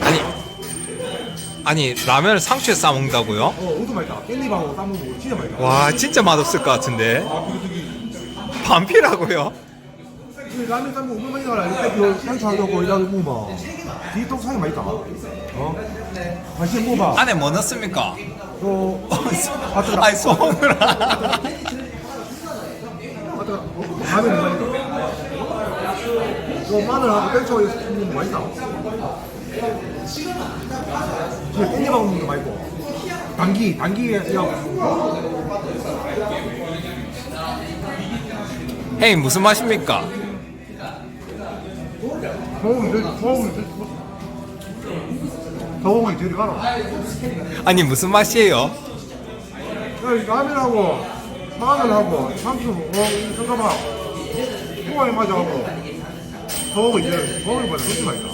아니 아니 라면을 상추에 싸 먹는다고요? 어, 엄청 맛있다. 깻잎하고 싸먹고 진짜 맛있다. 와 진짜 맛없을 것 같은데 아, 그리고 저기 반피라고요? 이 라면 싸먹고 엄청 많이 가라. 이때 그 상추하고 거기다 먹어봐. 뒤떡 사이 맛있다. 어? 다시 먹어봐. 안에 뭐 넣습니까? 어, 아, 뜨거라. 아니 소금을 아, 뜨거라. 어, 라면. 그 마늘하고 땡초하고 먹으면 맛있다. 저 깻잎하고 먹는 거 맛있고. 당기, 당기에 형님 무슨 맛입니까? 소금이 되게, 소금이 되게. 소금이 들어가라. 아니 무슨 맛이에요? 라면하고 마늘하고 상추, 어, 잠깐만. 홍합이 맞아하고 소금이 이제 소금이 맞아. 그렇게 맛있다.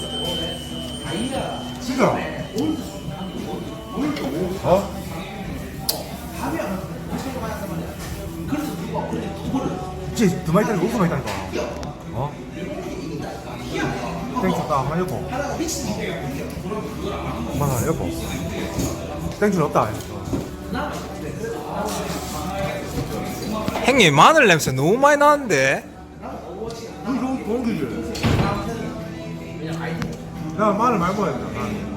진짜. 어? 진짜 두 마리 짜리 엄청 많이 다니까. 어? 땡초 딱 하나 엮고. 하나 엮고. 땡초는 없다. 형님 마늘 냄새 너무 많이 나는데 야, 마늘 많이 먹어야 돼, 마늘.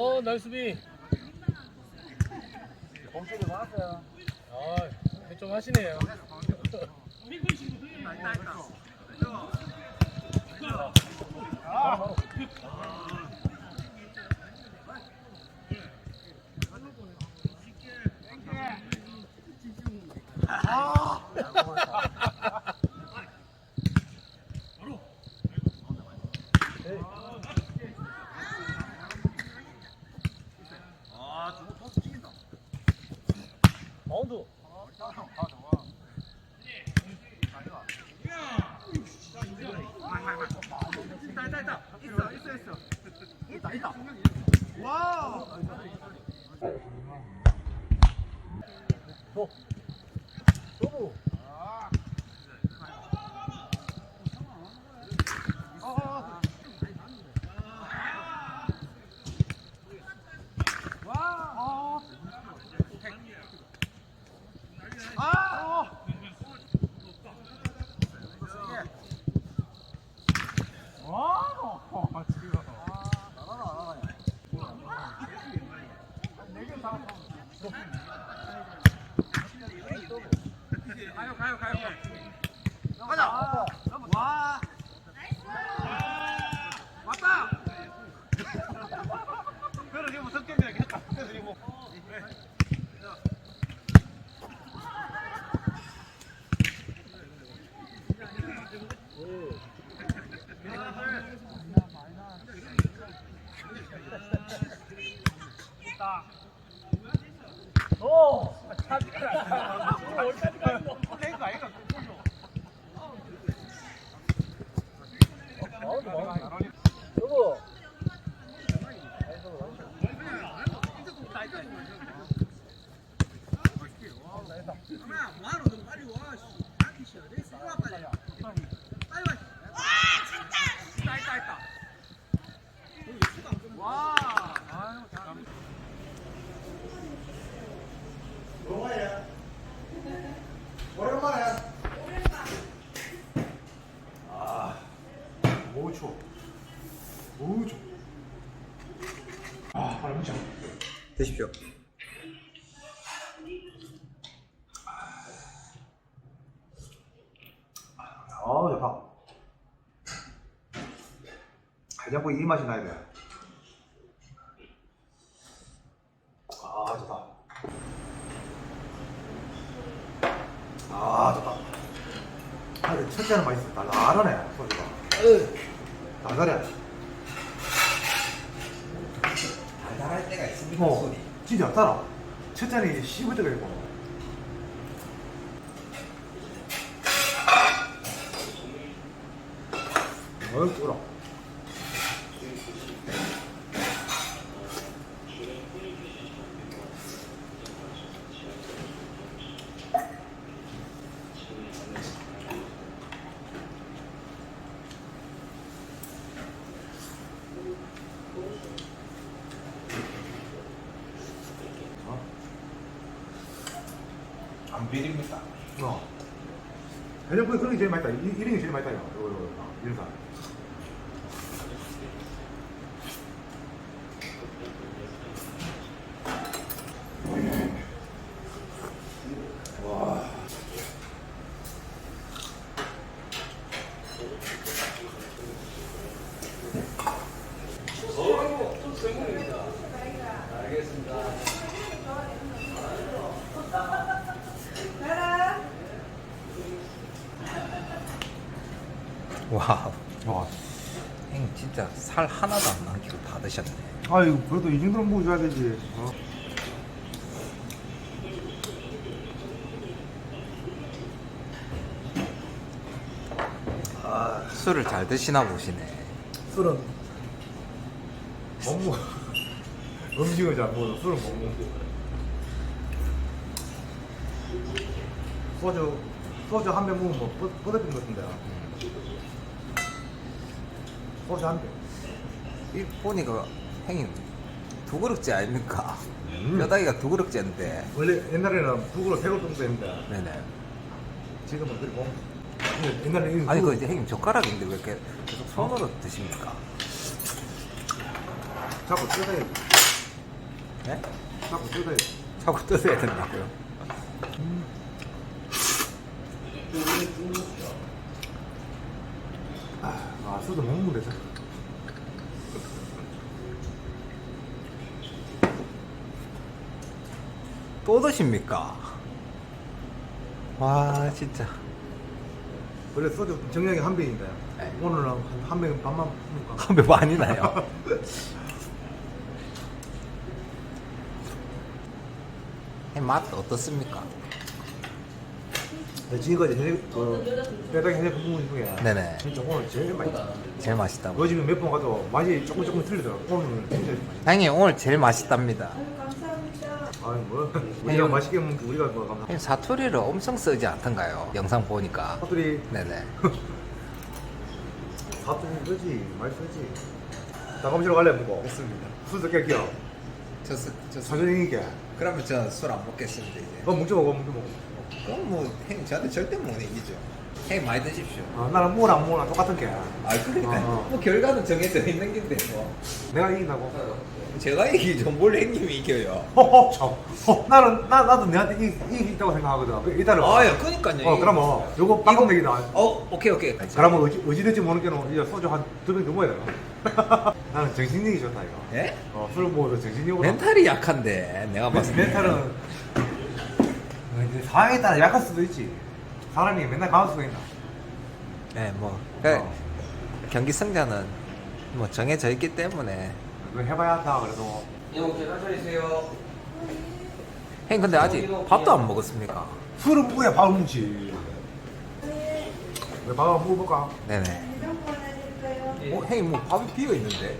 어, 나이스 수비. 범수를 받았어요. 아, 좀 하시네요. 마운드. 여보. 어우, 추워. 어우, 추워. 아, 바람 진짜. 드십시오 아, 좋다. 가자고 이 맛이 나야 돼. 아 좋다. 아 좋다. 아, 첫째는 맛있어. 달달하네 소주가. 달달해. 달달할 때가 있습니다 어, 진짜 달아. 첫째는 씹을 때가 있고. 어이 꿀어. 비립니까? 어. 해장국이 그런 게 제일 맛있다. 이, 이런 게 제일 맛있다. 이거, 이거, 이거. 이런 거. 와. 와우 와. 형님 진짜 살 하나도 안 남기고 다 드셨네 아유, 그래도 이 정도는 먹어줘야 되지. 어? 술을 잘 드시나 보시네 술은 못 먹어. 음식을 잘 먹어. 술은 못 먹어. 소주, 소주 한 병 먹으면 뭐, 뻗- 뻗어진 것 같은데. 소주 한 병. 이 보니까 형님 두 그릇째 아닙니까? 음. 뼈다귀가 두 그릇째인데 원래 옛날에는 두 그릇, 세 그릇 정도 했는데, 네네 지금은 그리고. 근데 옛날에 이 아니 두그 이제 형님 젓가락인데 왜 이렇게 계속 손으로 드십니까? 자꾸 뜯어야 돼. 네? 자꾸 뜯어야 돼. 자꾸 뜯어야 된다고요? 먹는데, 참. 또 드십니까? 와 진짜 원래 소주 정량이 한 병인데, 네. 오늘은 한, 한병 반만 먹을까? 한배 많이 나요 맛 어떻습니까? 네, 지금까지 해, 그, 빼다기 해본 분 중에 네네 진짜 오늘 제일 맛있다. 제일 맛있다고 요즘에 몇 번 가도 맛이 조금 조금 틀리더라고. 오늘은 진짜 맛있다. 형님 오늘 제일 맛있답니다 아니 뭐 우리가 형. 맛있게 먹는 게 우리가 뭐 감사. 형님 사투리를 엄청 쓰지 않던가요? 영상 보니까 사투리 네네 사투리 쓰지 많이 쓰지. 다감시로 갈래 먹고. 됐습니다 술도 깰게요. 저, 저, 저 사전이니까. 그러면 저는 술안 먹겠습니다 이제 어 뭉쳐 먹어 뭉쳐 먹어. 그럼 뭐 형님 저한테 절대 못 이기죠 형님 많이 드십시오 아 나는 안 먹으라 똑같은 게. 아 그러니까 어. 뭐 결과는 정해져 있는 건데 뭐 내가 이긴다고. 제가 이기죠 뭘 형님이 이겨요 허허 참. 어 나는 나 나도 내한테 이 이기 있다고 생각하거든. 그 일단은. 아야 그니까요 어 그러면 요거 빵금 내기다. 어 오케이 오케이 그러면 어찌 어찌됐지 모르는 게는 이제 소주 한 두병 넘어야 되나? 나는 정신력이 좋다 이거. 예? 어, 술 먹어도 정신력으로. 멘탈이 약한데 내가 봤을 때 멘탈은 어, 상황에 따라 약할 수도 있지. 사람이 맨날 강할 수도 있나? 네 뭐 그러니까 어. 경기 승자는 뭐 정해져 있기 때문에 그거 해봐야 한다 그래도. 이거 계산 처리세요 형님 근데 아직 밥도 안 먹었습니까? 술은 먹어야 밥을 먹지. 왜 밥을 안 먹어볼까? 네네 어, 형님 뭐 밥이 비어 있는데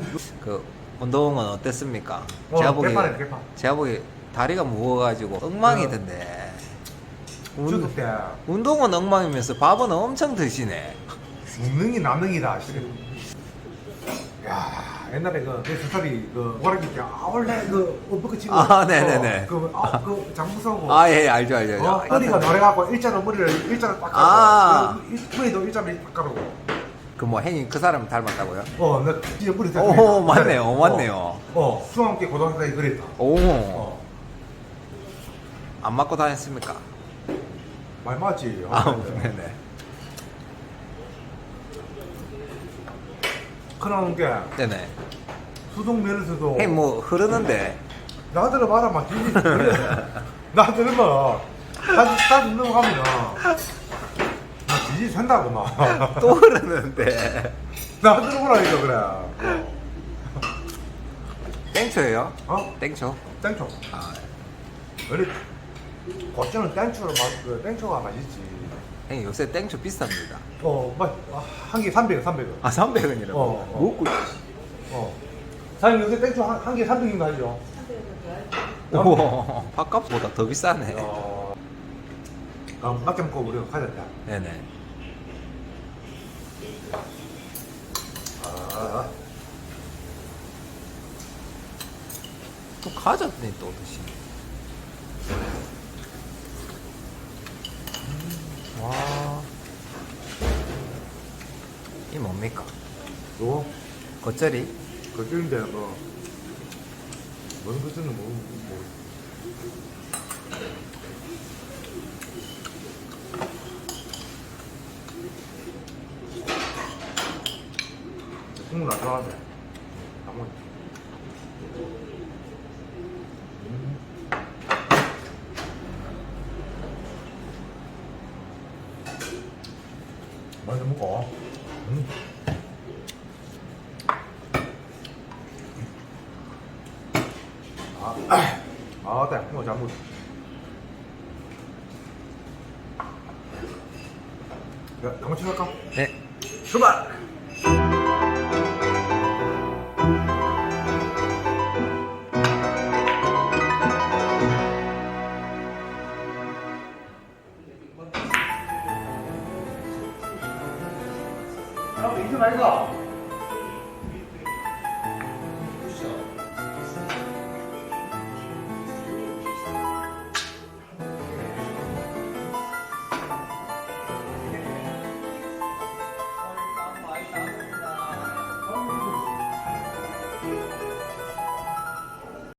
그 운동은 어땠습니까? 어, 제가 보기 개판이네, 개판. 제가 보기 다리가 무거워가지고 엉망이던데 운- 주도 때 운동은 엉망이면서 밥은 엄청 드시네 씨. 야 옛날에 그내 스타리 그 오락기 때 아울레 그 어버그 치고. 아, 네네네. 어, 그, 아, 그 장부 서고. 아 예 알죠 알죠 어, 알죠 허리가 노래갖고 일자로 머리를 일자로 딱 아. 가고 머리도 일자로 딱 가고 그뭐 형님 그 사람 닮았다고요? 어나 진짜 머리 딱 오. 맞네요, 어, 맞네요. 어 중학교 고등학교 때 그랬다 오 안어 맞고 다녔습니까? 말 맞지 아 어, 네네 크나온 게 네네. 수동 메르스도 형님 뭐 흐르는데. 나 들어봐라 막 지지 나 들으면 사진 사진 넘어가면 막 지지 산다고 막나 또 흐르는데. 들어보라니까 그래 땡초예요? 어? 땡초. 땡초 아, 원래 고추는 땡초를 맛, 그 땡초가 맛있지 형님 요새 땡초 비쌉니다. 어, 막, 한개 300원, 300원. 아 300원이라고. 어, 어. 먹고. 어. 사장님 요새 땡초 한, 한개 300인 거 아니죠? 오, 밥값보다 더 비싸네. 어. 아, 밖에 먹고 우리가 가졌다. 네네. 아, 또 가졌네 또 드시네. 와. 이 뭡니까? 요, 겉절이? 그쪽인데, 뭐, 뭔 그쪽은 뭐, 뭐. 국물 안 좋아하는데. 안 먹어. 음. 먼저 먹어. 음. 아, 아, 네, 뭐 잘못. 야, 영어 치할까 네. 출발! 형, 이거 말이다.